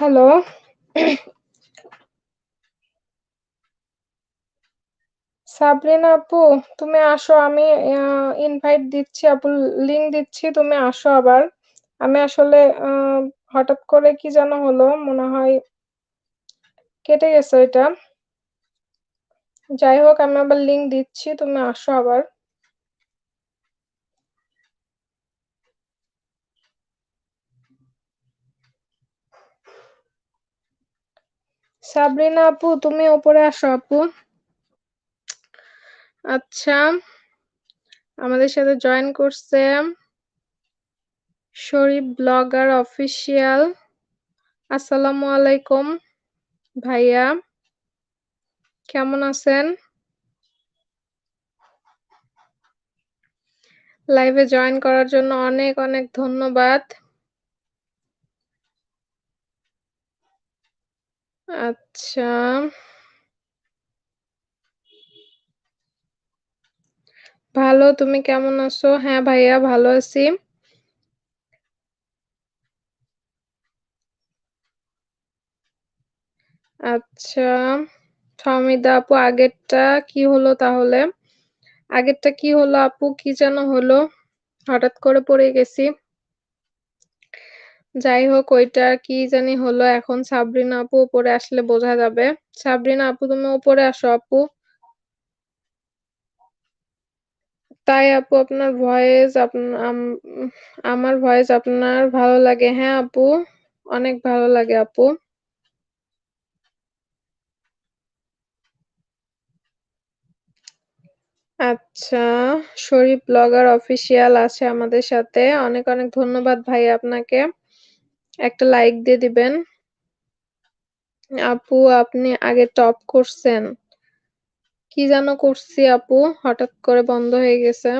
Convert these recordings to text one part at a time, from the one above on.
Hello Sabrina আপু, তুমি আসো, আমি ইনভাইট দিচ্ছি, আপু লিংক দিচ্ছি, তুমি আসো আবার। আমি আসলে হঠাৎ করে কি যেন হলো, মনে হয় কেটে গেছে এটা যাই হোক, আমি আবার লিংক দিচ্ছি, তুমি আসো আবার। সাবরিনা আপু, তুমি উপরে আসো আপু। আচ্ছা আমাদের সাথে জয়েন করছে শরীফ ব্লগার অফিসিয়াল আসসালামু আলাইকুম ভাইয়া, কেমন আছেন? লাইভে জয়েন করার জন্য অনেক অনেক ধন্যবাদ। আচ্ছা। ভালো, তুমি কেমন আছো? হ্যাঁ ভাইয়া, ভালো আছি। আচ্ছা ফাহমিদা আপু, আগেরটা কি হলো তাহলে? আগেরটা কি হলো আপু? কি যেন হলো? হঠাৎ করে পড়ে গেছি। যাই হোক, ওইটা কি জানি হলো। এখন সাবরিনা আপু উপরে আসলে বোঝা যাবে। সাবরিনা আপু, তুমি উপরে আসো আপু। তাই আপু, আপনার ভয়েস আমার ভয়েস আপনার ভালো লাগে। হ্যাঁ আপু, অনেক ভালো লাগে আপু। আচ্ছা শরীফ ব্লগার অফিসিয়াল আছে আমাদের সাথে। অনেক অনেক ধন্যবাদ ভাই আপনাকে। একটা লাইক দিয়ে দিবেন। আপু, আপনি আগে টপ করছেন। কি যেন করছি আপু, হঠাৎ করে বন্ধ হয়ে গেছে।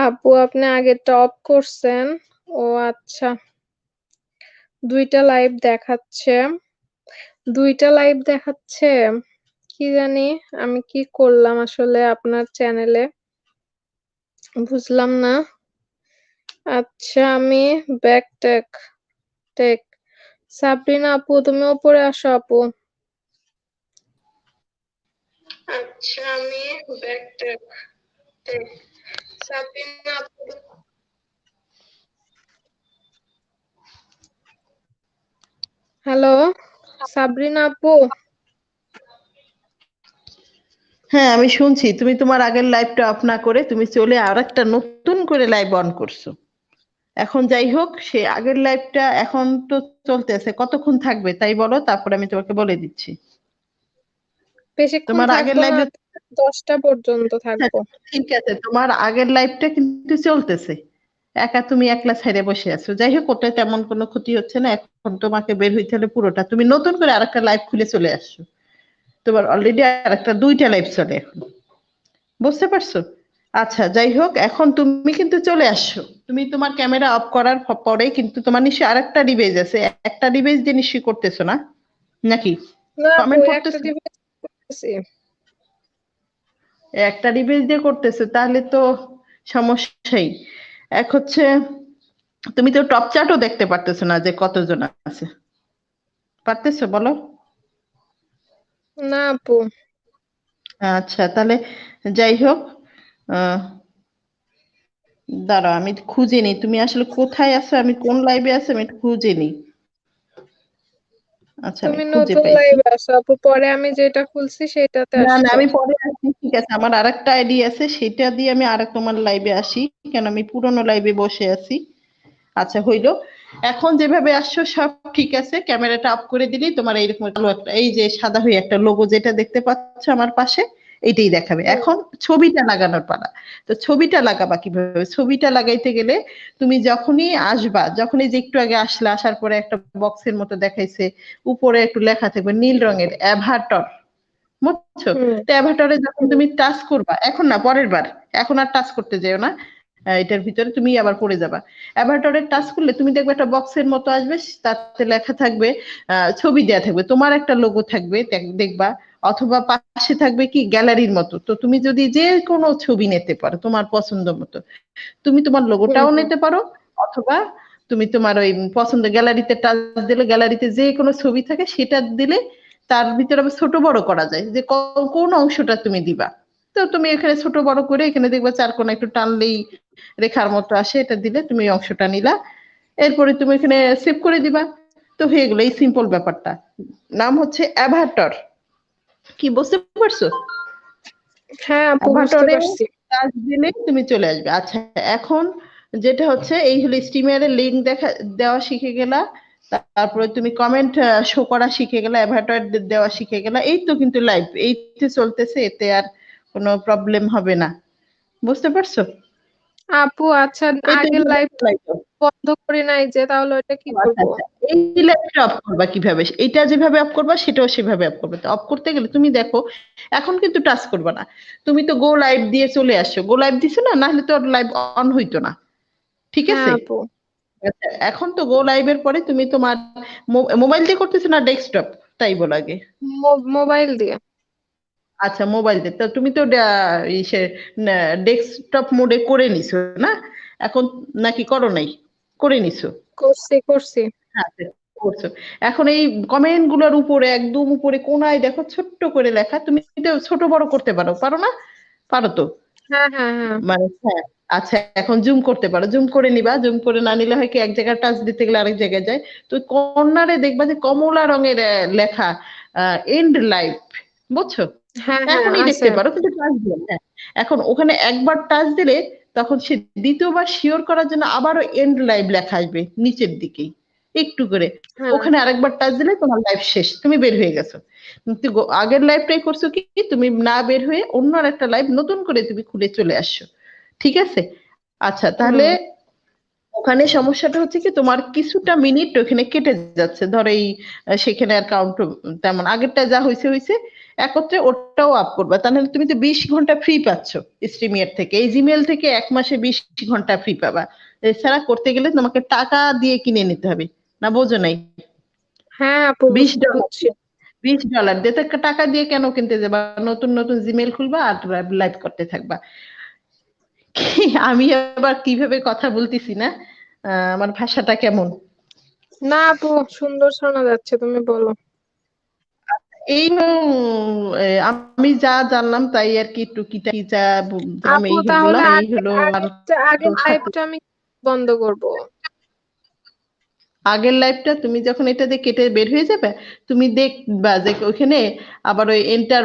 আপু, আপনি আগে টপ করছেন। ও আচ্ছা। দুইটা লাইভ দেখাচ্ছে। দুইটা লাইভ দেখাচ্ছে? কি জানি, আমি কি করলাম আসলে আপনার চ্যানেলে বুঝলাম না। আচ্ছা আমি ব্যাক টেক টেক সাবরিনা আপু তুমি উপরে আসো আপু। আচ্ছা আমি ব্যাক সাবরিনা আপু। হ্যালো সাবরিনা আপু? হ্যাঁ আমি শুনছি। তুমি তোমার আগের লাইভটা অফ না করে তুমি চলে আর একটা নতুন করে লাইভ অন করছ। এখন যাই হোক সে আগের লাইভটা এখন তো চলতেছে কতক্ষণ থাকবে তাই বলো তারপরে আমি তোমাকে বলে দিচ্ছি। তোমার আগের লাইভে দশটা পর্যন্ত থাকব। ঠিক আছে তোমার আগের লাইভটা কিন্তু চলতেছে। একা তুমি একলা সাইডে বসে আছো। যাই হোক ওটা তেমন কোনো ক্ষতি হচ্ছে না এখন তোমাকে বের হইতে হলে পুরোটা। তুমি নতুন করে আরেকটা লাইভ খুলে চলে আসছো। তোমার অলরেডি আরেকটা দুইটা লাইভ চলে এখন। বুঝতে পারছ? আচ্ছা যাই হোক এখন তুমি কিন্তু চলে আসছো তুমি তোমার ক্যামেরা অফ করার পরে কিন্তু তোমার নিশ্চয়ই আরেকটা ডিভাইস আছে। একটা ডিভাইস দিয়ে নিশ্চয়ই করতেছো না? নাকি? একটা করতেছি। একটা ডিভাইস দিয়ে করতেছো তাহলে তো সমস্যাই। এক হচ্ছে তুমি তো টপ চার্টও দেখতে পারতেছো না যে কতজন আছে। পারতেছো বলো? না আপু। আচ্ছা তাহলে যাই হোক দাঁড়াও আমি খুঁজে নিই তুমি আসলে কোথায় আছো? আমি কোন লাইভে আছো আমি খুঁজে নিই আচ্ছা তুমি নতুন লাইভে আসো আপু পরে আমি যেটা খুলছি সেটাতে না না আমি পরে আসছি ঠিক আছে। আমার আরেকটা আইডি আছে সেটা দিয়ে আমি আরেক তোমার লাইভে আসি কেন আমি পুরোনো লাইভে বসে আছি। আচ্ছা হইল। এখন যেভাবে আসছো সব ঠিক আছে। ক্যামেরাটা অফ করে দিলেই তোমার এইরকম একটা এই যে সাদা হয়ে একটা লোগো যেটা দেখতে পাচ্ছ আমার পাশে এইটাই দেখাবে। এখন ছবিটা লাগানোর পালা। তো ছবিটা লাগাবা কীভাবে? ছবিটা লাগাইতে গেলে তুমি যখনই আসবা যখনই যে একটু আগে আসলে আসার পরে একটা বক্সের মতো দেখাইছে উপরে একটু লেখা থাকবে নীল রঙের অ্যাভাটর। বুঝছ? তো অ্যাভাটরে যখন তুমি টাচ করবা এখন না পরের বার এখন আর টাচ করতে যেও না। এটার ভিতরে তুমি আবার পড়ে যাবা। অ্যাভাটরে টাচ করলে তুমি দেখবে একটা বক্সের মতো আসবে তাতে লেখা থাকবে আহ, ছবি দেয়া থাকবে। তোমার একটা লোগো থাকবে দেখবা। অথবা পাশে থাকবে কি গ্যালারির মতো। তো তুমি যদি যে কোনো ছবি নিতে পারো তোমার পছন্দ মতো তুমি তোমার লোগোটাও। নিতে পারো অথবা তুমি তোমার ওই পছন্দ গ্যালারিতে টাচ দিলে গ্যালারিতে যে কোনো ছবি থাকে সেটা দিলে তার ভিতরে আবার ছোট বড় করা যায় যে কোন অংশটা তুমি দিবা। তো তুমি এখানে ছোট বড় করে এখানে দেখবা চার কোণা একটু টানলেই রেখার মতো আসে এটা দিলে তুমি অংশটা নিলা। এরপরে তুমি এখানে সেভ করে দিবা। তো হয়ে গেলো এই সিম্পল ব্যাপারটা। নাম হচ্ছে অ্যাভাটর কি বুঝতে পারছ? হ্যাঁ দিলে তুমি চলে আসবে। আচ্ছা এখন যেটা হচ্ছে এই হলো স্টিমের লিংক দেখা দেওয়া শিখে গেলা। তারপরে তুমি কমেন্ট শো করা শিখে গেলা অ্যাভাটার দেওয়া শিখে গেলা। এই তো কিন্তু লাইভ এইতে চলতেছে এতে আর কোনো প্রবলেম হবে না। বুঝতে পারছ? আপু আচ্ছা আগের লাইভ। বন্ধ করি নাই যে তাহলে ওটা কি আচ্ছা, করব? আচ্ছা। এই লাইভটা অফ করবা কীভাবে? এটা যেভাবে অফ করবা সেটাও সেভাবে অফ করবে। অফ করতে গেলে তুমি দেখো এখন কিন্তু টাচ করবা না। তুমি তো গো লাইভ দিয়ে চলে আসছো। গো লাইভ দিছো না? নাহলে তো লাইভ অন হইতো না। ঠিক হ্যাঁ আছে? আচ্ছা, এখন তো গো লাইভের পরে তুমি তোমার মোবাইল দিয়ে করতেছো না ডেস্কটপ তাই বল আগে। মোবাইল দিয়ে। আচ্ছা মোবাইল দিয়ে তো তুমি তো ডা- ইসে ডেস্কটপ মোডে করে নিছো না? এখন নাকি করো নাই? করে নিছো? করছি করছি। আচ্ছা, করছ। এখন এই কমেন্টগুলোর উপরে একদম উপরে কোনায় দেখো ছোট্ট করে লেখা। তুমি তো ছোট বড় করতে পারো পারো না? পারো তো? হ্যাঁ হ্যাঁ হ্যাঁ। মানে হ্যাঁ। আচ্ছা এখন জুম করতে পারো। জুম করে নিবা। জুম করে না নিলে হয় কি এক জায়গায় টাচ দিতে গেলে আরেক জায়গায় যায়। তো কর্নারে দেখবা যে কমলা রঙের লেখা এন্ড লাইফ বুঝছ? হ্যাঁ হ্যাঁ এখনই দেখতে পারো কিন্তু টাচ দিও না। হ্যাঁ। এখন ওখানে একবার টাচ দিলে তখন সে দ্বিতীয়বার শিওর করার জন্য আবারও এন্ড লাইভ লেখা আসবে নিচের দিকেই। একটু করে। ওখানে আরেকবার টাচ দিলে তোমার লাইফ শেষ তুমি বের হয়ে গেছো। আগের লাইফটাই করছ কি? তুমি না বের হয়ে অন্য একটা লাইফ নতুন করে তুমি খুলে চলে আসছো। ঠিক আছে? আচ্ছা তাহলে ওখানে সমস্যাটা হচ্ছে কি? তোমার কিছুটা মিনিট ওখানে কেটে যাচ্ছে। ধরো এই সেখানে আর কাউন্ট তেমন। আগেরটা যা হয়েছে হয়েছে একত্রে ওটাও আপ করবা। তাহলে তুমি তো বিশ ঘণ্টা ফ্রি পাচ্ছ স্ট্রিমিয়ার থেকে। এই জিমেল থেকে এক মাসে বিশ ঘণ্টা ফ্রি পাবা। এছাড়া করতে গেলে তোমাকে টাকা দিয়ে কিনে নিতে হবে। না বোঝো নাই? হ্যাঁ বিশ ডলার বিশ ডলার দিয়ে। টাকা দিয়ে কেন কিনতে যাবা? নতুন নতুন জিমেল খুলবা আর লাইভ করতে থাকবা। আমি আবার কীভাবে কথা বলতেছি না? আহ, আমার ভাষাটা কেমন? না আপু সুন্দর শোনা যাচ্ছে তুমি বলো। এই আমি যা জানলাম তাই আর কি টুকিটা কি যা বুঝলাম এই হলো এই হলো আর আগের আগের লাইভটা আমি বন্ধ করব। আগের লাইফটা তুমি যখন এটা দিয়ে কেটে বের হয়ে যাবে তুমি দেখবা যে ওখানে আবার ওই এন্টার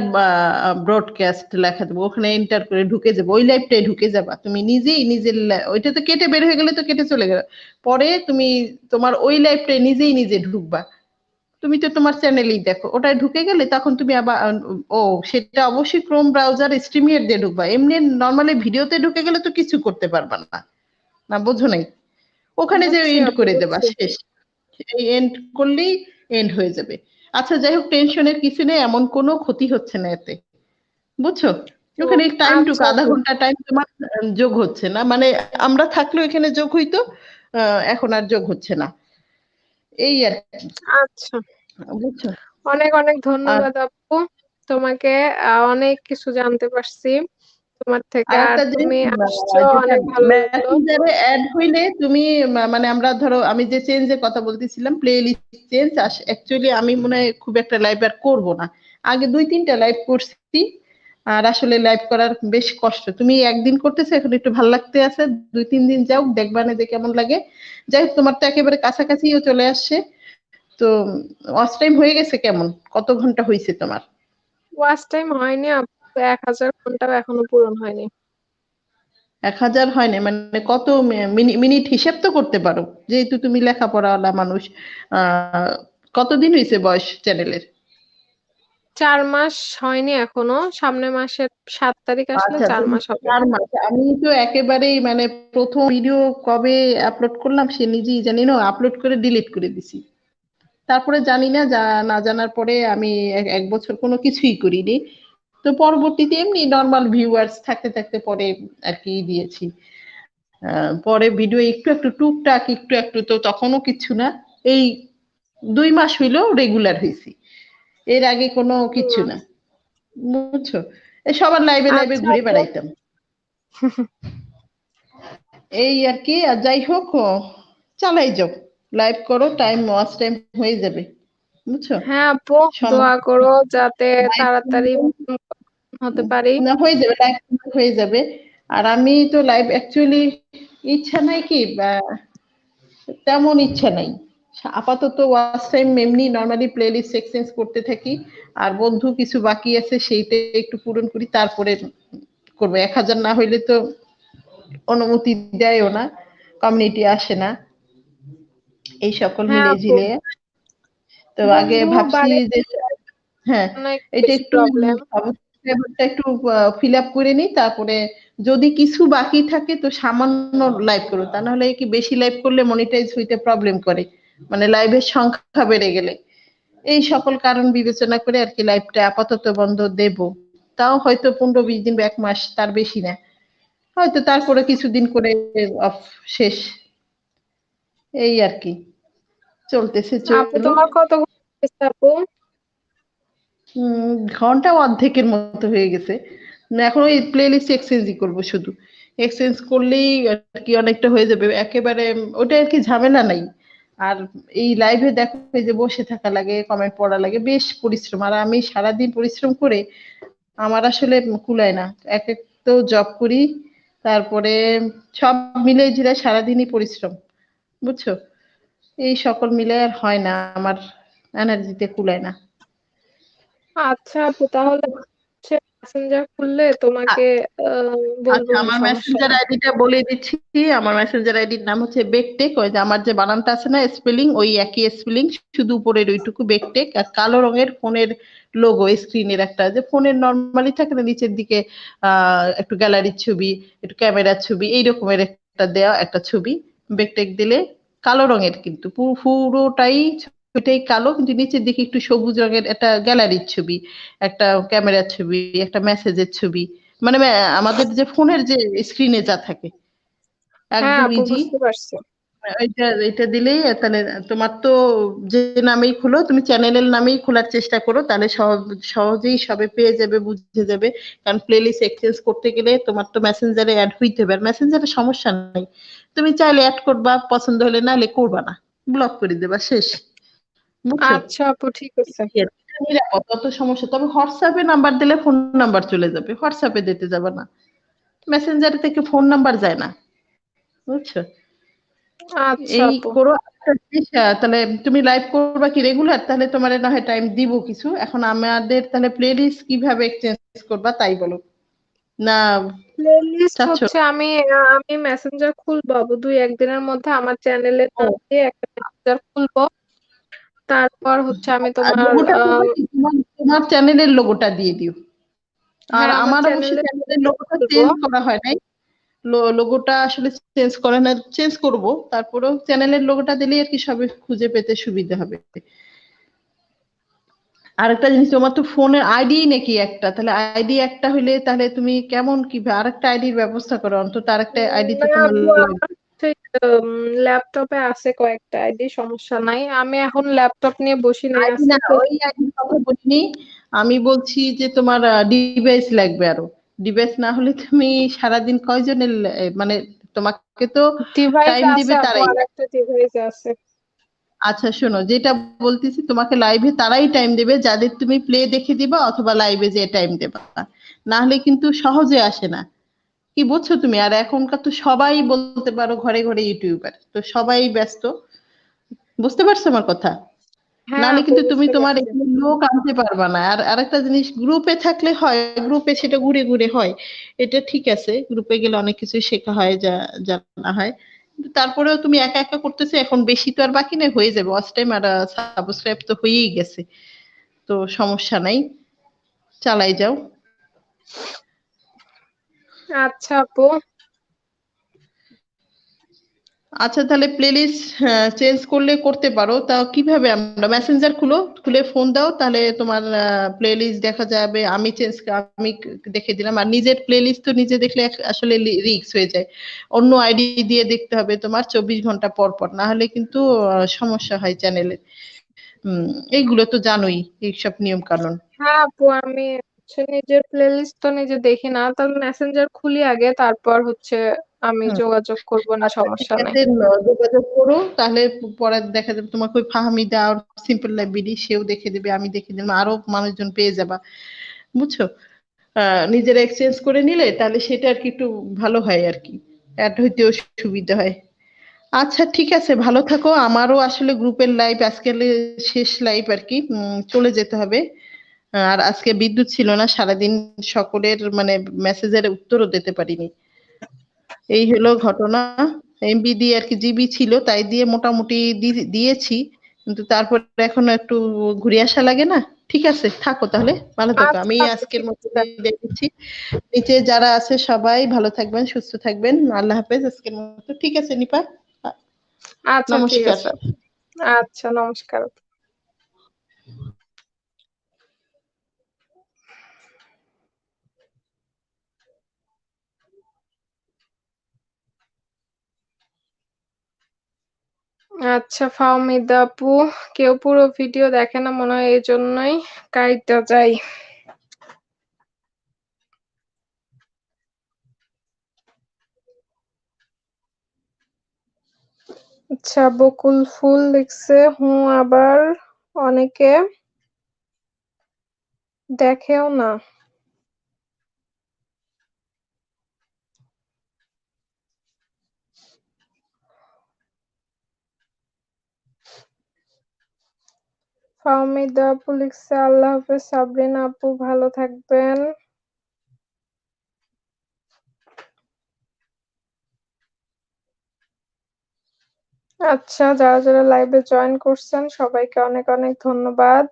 ব্রডকাস্ট লেখা দেবো ওখানে এন্টার করে ঢুকে যাবে ওই লাইফটাই ঢুকে যাবা। তুমি নিজেই নিজের ওইটা তো কেটে বের হয়ে গেলে তো কেটে চলে গেল। পরে তুমি তোমার ওই লাইফটাই নিজেই নিজে ঢুকবা। তুমি তো তোমার চ্যানেলেই দেখো ওটায় ঢুকে গেলে তখন তুমি আবার ও সেটা অবশ্যই ক্রোম ব্রাউজার স্ট্রিমিয়ার দিয়ে ঢুকবা। এমনি নর্মালি ভিডিওতে ঢুকে গেলে তো কিছু করতে পারবা না। না বোঝো নাই? ওখানে যে এন্ড করে দেবা শেষ। এই এন্ড করলেই এন্ড হয়ে যাবে। আচ্ছা যাই হোক টেনশনের কিছু নেই এমন কোনো ক্ষতি হচ্ছে না এতে। বুঝছ? ওখানে টাইম টুকু আচ্ছা। আধা ঘণ্টা টাইম তোমার যোগ হচ্ছে না। মানে আমরা থাকলেও এখানে যোগ হইতো এখন আর যোগ হচ্ছে না। এই আর কি। আচ্ছা। বুঝছ? অনেক অনেক ধন্যবাদ আপু। তোমাকে অনেক কিছু জানতে পারছি। তোমার থেকে আর তুমি আসছো অনেক ভালো লাগল। মেসেঞ্জারে অ্যাড হইলে তুমি মানে আমরা ধরো আমি যে চেঞ্জের কথা বলতেছিলাম প্লে লিস্ট চেঞ্জ অ্যাকচুয়ালি আমি মনে হয় খুব একটা লাইভ আর করব না। আগে দুই তিনটা লাইভ করছি আর আসলে লাইভ করার বেশ কষ্ট। তুমি একদিন করতেছো এখন একটু ভালো লাগতে আছে। দুই তিন দিন যাও দেখবা না যে কেমন লাগে। যাই হোক তোমার তো একেবারে কাছাকাছিও চলে আসছে। তো ওয়াচ টাইম হয়ে গেছে কেমন? কত ঘণ্টা হয়েছে তোমার? ওয়াচ টাইম হয়নি আপু এক হাজার ঘন্টাও এখনও পূরণ হয়নি। এক হাজার হয় না মানে কত মিনিট হিসেব তো করতে পারো। যেহেতু তুমি লেখাপড়াওয়ালা মানুষ কতদিন হয়েছে বয়স চ্যানেলের? চার মাস হয়নি এখনও সামনের মাসের সাত তারিখ আসলে আচ্ছা চার মাস হবে। চার মাস আমি তো একেবারেই মানে প্রথম ভিডিও কবে আপলোড করলাম সে নিজেই জানি না আপলোড করে ডিলিট করে দিছি। তারপরে জানি না না জানার পরে আমি এক- বছর কোনো কিছুই করিনি। তো পরবর্তীতে এমনি নর্মাল ভিউয়ার্স থাকতে থাকতে পরে আর কি দিয়েছি। পরে ভিডিও একটু একটু টুকটাক একটু একটু তো তখনও কিছু না। এই দুই মাস হইলেও রেগুলার হয়েছি এর আগে কোনো কিছু না। বুঝছ? এই সবার লাইভে লাইভে আচ্ছা ঘুরে বেড়াইতাম। এই আর কি আর যাই হোক চালাই যাও। লাইভ করো টাইম ওয়াচ টাইম হয়ে যাবে। বুঝছ? হ্যাঁ আপু দোয়া করো যাতে তাড়াতাড়ি হতে পারি। না হয়ে যাবে লাইভ হয়ে যাবে। আর আমি তো লাইভ অ্যাকচুয়ালি ইচ্ছা নাই কি তেমন ইচ্ছা নাই। আপাতত ওয়াচ টাইম এমনি নর্মালি প্লেলিস্ট এক্সচেঞ্জ করতে থাকি। আর বন্ধু কিছু বাকি আছে সেইটা একটু পূরণ করি তারপরে করব। এক হাজার না হইলে তো অনুমতি দেয়ও না কমিউনিটি আসে না। এই সকল হ্যাঁ মিলে ঝিলে তো আগে ভাবছি যে হ্যাঁ এটা একটু একটু ফিল আপ করে নিই তারপরে যদি কিছু বাকি থাকে তো সামান্য লাইভ করো তা নাহলে কি বেশি লাইভ করলে মনিটাইজ হইতে প্রবলেম করে? মানে লাইভের সংখ্যা বেড়ে গেলে। এই সকল কারণ বিবেচনা করে আর কি লাইভটা আপাতত বন্ধ দেব। তাও হয়তো পনেরো বিশ দিন বা এক মাস তার বেশি না। হয়তো তারপরে কিছুদিন করে অফ শেষ। এই আর কি। চলতেছে তোমার কত আপু ঘণ্টা অর্ধেকের মতো হয়ে গেছে। এখন ওই প্লেলিস্ট এক্সচেঞ্জই করব শুধু। এক্সচেঞ্জ করলেই আর কি অনেকটা হয়ে যাবে। একেবারে ওটা আর কি ঝামেলা নাই। আর এই লাইভে দেখো যে বসে থাকা লাগে কমেন্ট পড়া লাগে বেশ পরিশ্রম। আর আমি সারাদিন পরিশ্রম করে আমার আসলে কুলায় না। এক এক তো জব করি তারপরে সব মিলে জিরা সারাদিনই পরিশ্রম। বুঝছ? এই সকল মিলে আর হয় না আমার এনার্জিতে কুলায় না আচ্ছা আপু তাহলে মেসেঞ্জার খুললে তোমাকে আচ্ছা আমার সমস্যা মেসেঞ্জার। আইডিটা বলে দিচ্ছি আমার মেসেঞ্জার আইডির নাম হচ্ছে বেকটেক ওই যে আমার যে বানানটা আছে না স্পেলিং ওই একই স্পেলিং শুধু উপরের ওইটুকু বেকটেক আর কালো রঙের ফোনের লোগো স্ক্রিনের একটা যে ফোনের নর্মালি থাকে না নিচের দিকে আহ একটু গ্যালারির ছবি একটু ক্যামেরার ছবি এই রকমের একটা দেওয়া একটা ছবি বেকটেক দিলে কালো রঙের কিন্তু। পুরো- পুরোটাই ছবিটাই কালো কিন্তু নিচের দিকে একটু সবুজ রঙের একটা গ্যালারির ছবি একটা ক্যামেরার ছবি একটা মেসেজের ছবি। মানে আমাদের যে ফোনের যে স্ক্রিনে যা থাকে। হ্যাঁ একদম ইজি এটা এটা দিলেই তাহলে তোমার তো যে নামেই খুলো তুমি চ্যানেলের নামেই খোলার চেষ্টা করো তাহলে সহজ- সহজেই সবে পেয়ে যাবে বুঝে যাবে। কারণ প্লেলিস্ট এক্সচেঞ্জ করতে গেলে তোমার তো মেসেঞ্জারে অ্যাড হইতে হবে আর মেসেঞ্জারে সমস্যা নাই। তুমি চাইলে অ্যাড করবা পছন্দ হলে নাহলে করবা না। ব্লক করে দেবা শেষ। আচ্ছা আপু ঠিক আছে। নিরাপদ অত সমস্যা। তবে হোয়াটসঅ্যাপে নাম্বার দিলে ফোন নাম্বার চলে যাবে হোয়াটসঅ্যাপে দিতে যাবে না। মেসেঞ্জারে থেকে ফোন নাম্বার যায় না। বুঝছ? এই করো একটা জিনিস, আহ, তাহলে তুমি লাইভ করবা কি রেগুলার তাহলে তোমার না হয় টাইম দিব কিছু। এখন আমাদের তাহলে প্লেলিস্ট কীভাবে এক্সচেঞ্জ করবা তাই বলো। না প্লেলিস্ট হচ্ছে আমি আমি মেসেঞ্জার খুলবো দুই একদিনের মধ্যে আমার দিয়ে একটা মেসেঞ্জার খুলবো। তারপর হচ্ছে আমি তোমার? তোমার চ্যানেলের লোগোটা দিয়ে দিও। আর হ্যাঁ আমার চ্যানেলের লোগোটা চেঞ্জ করা হয় নাই। লোগোটা আসলে চেঞ্জ করে না চেঞ্জ করব। তারপরেও চ্যানেলের লোগোটা দিলেই আর কি সবে খুঁজে পেতে সুবিধা হবে। আরেকটা জিনিস তোমার তো ফোনের আইডি নাকি একটা? তাহলে আইডি একটা হইলে তাহলে তুমি কেমন কি আরেকটা আইডির ব্যবস্থা করো। অন্তত আরেকটা আইডি তো ল্যাপটপে আছে কয়েকটা আইডি সমস্যা নাই। আমি এখন ল্যাপটপ নিয়ে বসি আইডি না ওই আইডির কথা বলিনি। আমি বলছি যে তোমার ডিভাইস লাগবে আরও। ডিভাইস না হলে তুমি সারাদিন কয়জনের মানে তোমাকে তো আছে দিবে তারাই। আচ্ছা শোনো যেটা বলতেছি তোমাকে লাইভে তারাই টাইম দেবে যাদের তুমি প্লে দেখে দিবা অথবা লাইভে যে টাইম দেবা। না হলে কিন্তু সহজে আসে না। কি বুঝছ তুমি? আর এখনকার তো সবাই বলতে পারো ঘরে ঘরে ইউটিউবার তো সবাই ব্যস্ত। বুঝতে পারছ আমার কথা? নাহলে কিন্তু তুমি তোমার লোক আনতে পারবা না। আর আরেকটা জিনিস গ্রুপে থাকলে হয় গ্রুপে সেটা ঘুরে ঘুরে হয়। এটা ঠিক আছে গ্রুপে গেলে অনেক কিছু শেখা হয় যা জানা হয়। কিন্তু তারপরেও তুমি একা একা করতেছো এখন বেশি তো আর বাকি নেই হয়ে যাবে। ওয়াচ টাইম আর সাবস্ক্রাইব তো হয়েই গেছে। তো সমস্যা নাই চালাই যাও। আচ্ছা আপু। আচ্ছা তাহলে প্লেলিস্ট চেঞ্জ করলে করতে পারো। তা কীভাবে আমরা মেসেঞ্জার খুলো, খুলে ফোন দাও, তাহলে তোমার প্লেলিস্ট দেখা যাবে। আমি চেঞ্জ আমি দেখে দিলাম। আর নিজের প্লেলিস্ট তো নিজে দেখলে আসলে রিক্স হয়ে যায়। অন্য আইডি দিয়ে দেখতে হবে তোমার চব্বিশ ঘণ্টা পর পর। না হলে কিন্তু সমস্যা হয় চ্যানেলে এইগুলো তো জানোই, এইসব নিয়ম কানুন হ্যাঁ আপু, আমি হচ্ছে নিজের প্লেলিস্ট তো নিজে দেখি না তাহলে মেসেঞ্জার খুলি আগে তারপর হচ্ছে আমি যোগাযোগ করব না আচ্ছা, সমস্যা নাই। যোগাযোগ করো তাহলে পরে দেখা যাবে তোমাকে ওই ফাহামিদা আর সিম্পল লাইব্রেরি সেও দেখে দেবে আমি দেখে দেবো আরও মানুষজন পেয়ে যাবা বুঝছ? আহ নিজেরা এক্সচেঞ্জ করে নিলে তাহলে সেটা আর কি একটু ভালো হয় আর কি অ্যাড হইতেও সুবিধা হয়। আচ্ছা ঠিক আছে ভালো থাকো আমারও আসলে গ্রুপের লাইভ আজকে শেষ লাইভ আর কি উম, চলে যেতে হবে। আর আজকে বিদ্যুৎ ছিল না সারাদিন সকলের মানে মেসেজের উত্তরও দিতে পারিনি। এই হলো ঘটনা। এমবি দিয়ে আর কি জিবি ছিল তাই দিয়ে মোটামুটি দিয়েছি। কিন্তু তারপর এখন একটু ঘুরে আসা লাগে না। ঠিক আছে থাকো তাহলে। ভালো থাকো। আচ্ছা, আমি আচ্ছা, আজকের মতো। বিদায় নিচে যারা আছে সবাই ভালো থাকবেন সুস্থ থাকবেন। আল্লাহ হাফেজ আজকের মতো। ঠিক আছে নিপা। আচ্ছা নমস্কার। আচ্ছা নমস্কার। আচ্ছা ফাহমিদা আপু, কেউ পুরো ভিডিও দেখে না, মনে হয় এই জন্যই কাইটা যায় আচ্ছা বকুল ফুল লিখছে হুঁ, আবার অনেকে দেখেও না। ফাহমিদা লিখছে আল্লাহ হাফেজ সাবরিন আপু, ভালো থাকবেন। আচ্ছা যারা যারা লাইভে জয়েন করছেন, সবাইকে অনেক অনেক ধন্যবাদ।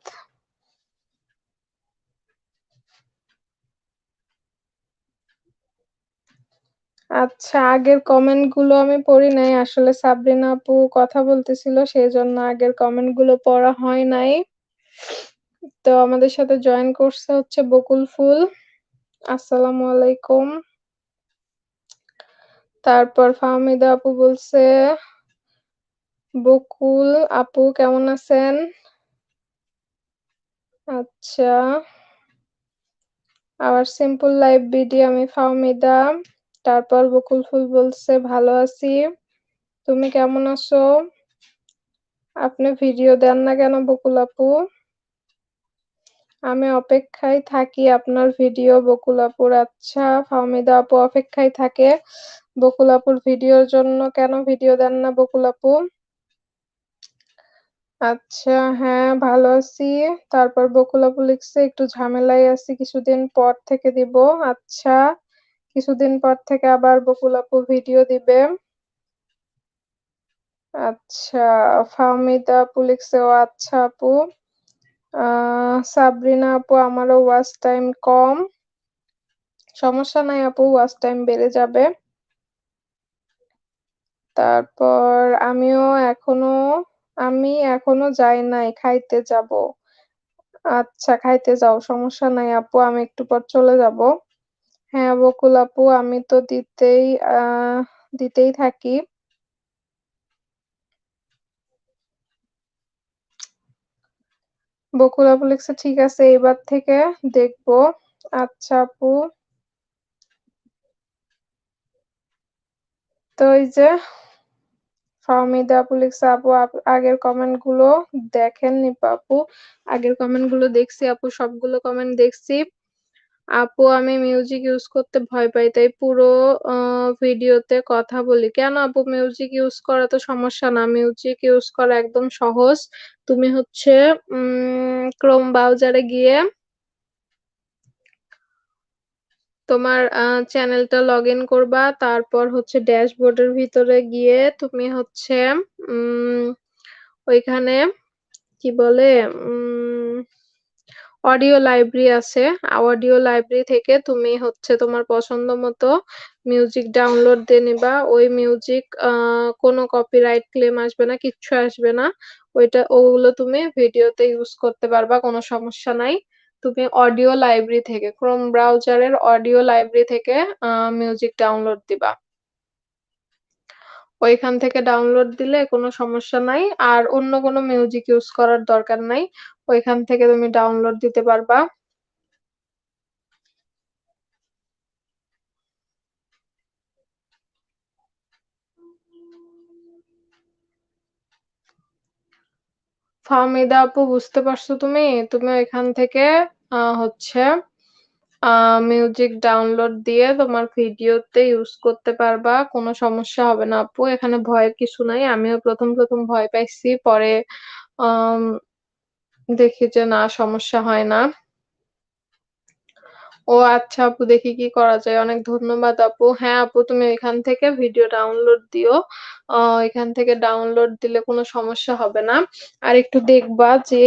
আচ্ছা আগের কমেন্টগুলো আমি পড়ি নাই। আসলে সাবরিনা আপু কথা বলতেছিল সেই জন্য আগের কমেন্টগুলো পড়া হয় নাই। তো আমাদের সাথে জয়েন করছে হচ্ছে বকুল ফুল। আসসালামু আলাইকুম। তারপর ফাহমিদা আপু বলছে, বকুল আপু কেমন আছেন? আচ্ছা। আবার সিম্পল লাইভ ভিডিও আমি ফাহমিদা তারপর বকুল ফুল বলছে, ভালো আছি। তুমি কেমন আছো? আপনি ভিডিও দেন না কেন বকুল আপু? আমি অপেক্ষায় থাকি আপনার ভিডিও, বকুল আপুর। আচ্ছা ফাহমিদা আপু অপেক্ষায় থাকে। বকুল আপুর ভিডিওর জন্য কেন ভিডিও দেন না বকুল আপু? আচ্ছা হ্যাঁ ভালো আছি। তারপর বকুল আপু লিখছে, একটু ঝামেলায় আছি, কিছুদিন পর থেকে দিব। আচ্ছা কিছুদিন পর থেকে আবার বকুল আপু ভিডিও দিবে। আচ্ছা ফাহমিদা আপু লিখছে ও আচ্ছা আপু সাবরিনা আপু, আমারও ওয়াচ টাইম কম। সমস্যা নাই আপু ওয়াচ টাইম বেড়ে যাবে। তারপর, আমিও এখনও, আমি এখনও যাই নাই, খাইতে যাব। আচ্ছা খাইতে যাও, সমস্যা নাই আপু, আমি একটু পর চলে যাব। হ্যাঁ বকুল আপু, আমি তো দিতেই আহ দিতেই থাকি। বকুল আপু লিখছে, ঠিক আছে, এবার থেকে দেখব। আচ্ছা আপু। তো এই যে, ফাহমিদা আপু লিখছে, আপু আগের কমেন্টগুলো দেখেন আপু? আগের কমেন্টগুলো দেখছি আপু, সবগুলো কমেন্ট দেখছি। আপু, আমি মিউজিক ইউজ করতে ভয় পাই, তাই পুরো ভিডিওতে কথা বলি। কেন আপু মিউজিক ইউজ করা তো সমস্যা না? মিউজিক ইউজ করা একদম সহজ। তুমি হচ্ছে, উম ক্রোম ব্রাউজারে গিয়ে তোমার চ্যানেলটা লগ ইন করবা। তারপর হচ্ছে ড্যাশবোর্ডের ভিতরে গিয়ে তুমি হচ্ছে, উম, ওইখানে কি বলে, উম অডিও লাইব্রেরি আছে। অডিও লাইব্রেরি থেকে তুমি হচ্ছে তোমার পছন্দ মতো মিউজিক ডাউনলোড দিয়ে নিবা। ওই মিউজিক কোনো কপিরাইট ক্লেম আসবে না, কিচ্ছু আসবে না। ওইটা ওগুলো তুমি ভিডিওতে ইউজ করতে পারবা, কোনো সমস্যা নাই। তুমি অডিও লাইব্রেরি থেকে Chrome ব্রাউজারের অডিও লাইব্রেরি থেকে মিউজিক ডাউনলোড দিবা। ওইখান থেকে ডাউনলোড দিলে কোনো সমস্যা নাই। আর অন্য কোনো মিউজিক ইউজ করার দরকার নাই। ওইখান থেকে তুমি ডাউনলোড দিতে পারবা। ফাহমিদা আপু, বুঝতে পারছ তুমি? তুমি ওইখান থেকে হচ্ছে মিউজিক ডাউনলোড দিয়ে তোমার ভিডিওতে ইউজ করতে পারবা। কোনো সমস্যা হবে না আপু। এখানে ভয়ের কিছু নাই। আমিও ১ম, ১ম ভয় পাইছি। পরে দেখি যে না সমস্যা হয় না। ও আচ্ছা আপু, দেখি কি করা যায়। অনেক ধন্যবাদ আপু। হ্যাঁ আপু, তুমি এখান থেকে ভিডিও ডাউনলোড দিও। এখান থেকে ডাউনলোড দিলে কোনো সমস্যা হবে না। আর একটু দেখবা যে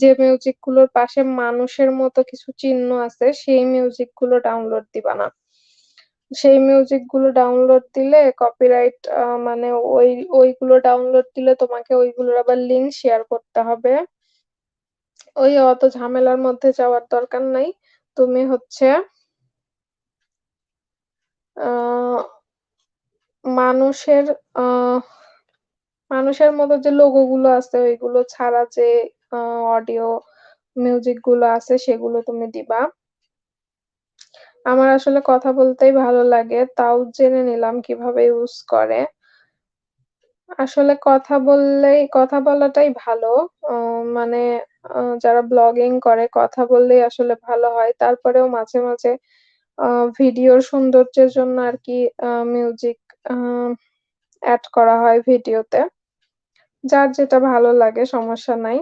যে মিউজিকগুলোর পাশে মানুষের মতো কিছু চিহ্ন আছে, সেই মিউজিকগুলো ডাউনলোড দিবা না। সেই মিউজিকগুলো ডাউনলোড দিলে কপিরাইট মানে ওই, ওইগুলো ডাউনলোড দিলে তোমাকে ওইগুলোর আবার লিঙ্ক শেয়ার করতে হবে। ওই অত ঝামেলার মধ্যে যাওয়ার দরকার নাই। তুমি হচ্ছে মানুষের মানুষের মতো যে লোগো গুলো আছে, ওইগুলো ছাড়া যে অডিও মিউজিকগুলো আছে, সেগুলো তুমি দিবা। আমার আসলে কথা বলতেই ভালো লাগে। তাও জেনে নিলাম কীভাবে ইউজ করে। আসলে কথা বললেই কথা বলাটাই ভালো। মানে যারা ব্লগিং করে কথা বললেই আসলে ভালো হয়। তারপরেও মাঝে, মাঝে ভিডিওর সৌন্দর্যের জন্য আরকি আ মিউজিক এড করা হয় ভিডিওতে। যার যেটা ভালো লাগে সমস্যা নাই।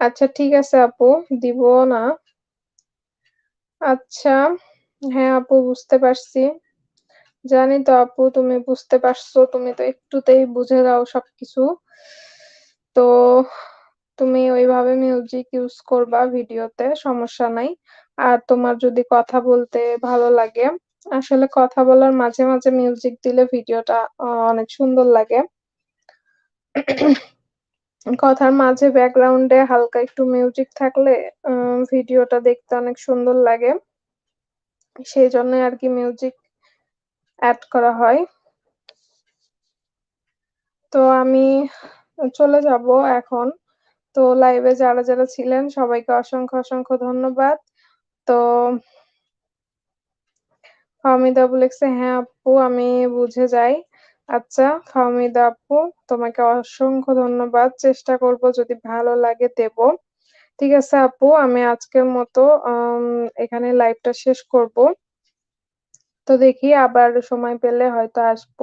আচ্ছা ঠিক আছে আপু, দিবো না। আচ্ছা, হ্যাঁ আপু বুঝতে পারছি। জানি তো আপু তুমি বুঝতে পারছ। তুমি তো একটুতেই বুঝে যাও সবকিছু। তো তুমি ওইভাবে মিউজিক ইউজ করবা ভিডিওতে, সমস্যা নাই। আর তোমার যদি কথা বলতে ভালো লাগে, আসলে কথা বলার মাঝে, মাঝে মিউজিক দিলে ভিডিওটা অনেক সুন্দর লাগে। কথার মাঝে ব্যাকগ্রাউন্ডে হালকা একটু মিউজিক থাকলে ভিডিওটা দেখতে অনেক সুন্দর লাগে। সেই জন্য আর কি মিউজিক এড করা হয়। তো আমি চলে যাব এখন। তো লাইভে যারা, যারা ছিলেন সবাইকে অসংখ্য, অসংখ্য ধন্যবাদ। তো ফাহমিদা লিখছে, "হ্যাঁ আপু আমি বুঝে যাই।" আচ্ছা ফাহমিদা আপু তোমাকে অসংখ্য ধন্যবাদ। চেষ্টা করব যদি ভালো লাগে দেব। ঠিক আছে আপু আমি আজকের মতো এখানে লাইভটা শেষ করব। তো দেখি আবার সময় পেলে হয়তো আসব।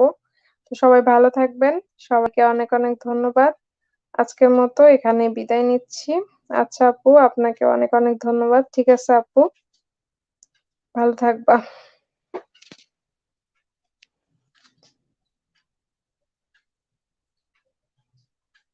তো সবাই ভালো থাকবেন। সবাইকে অনেক, অনেক ধন্যবাদ। আজকের মতো এখানে বিদায় নিচ্ছি। আচ্ছা আপু আপনাকে অনেক, অনেক ধন্যবাদ। ঠিক আছে আপু। ভালো থাকবা।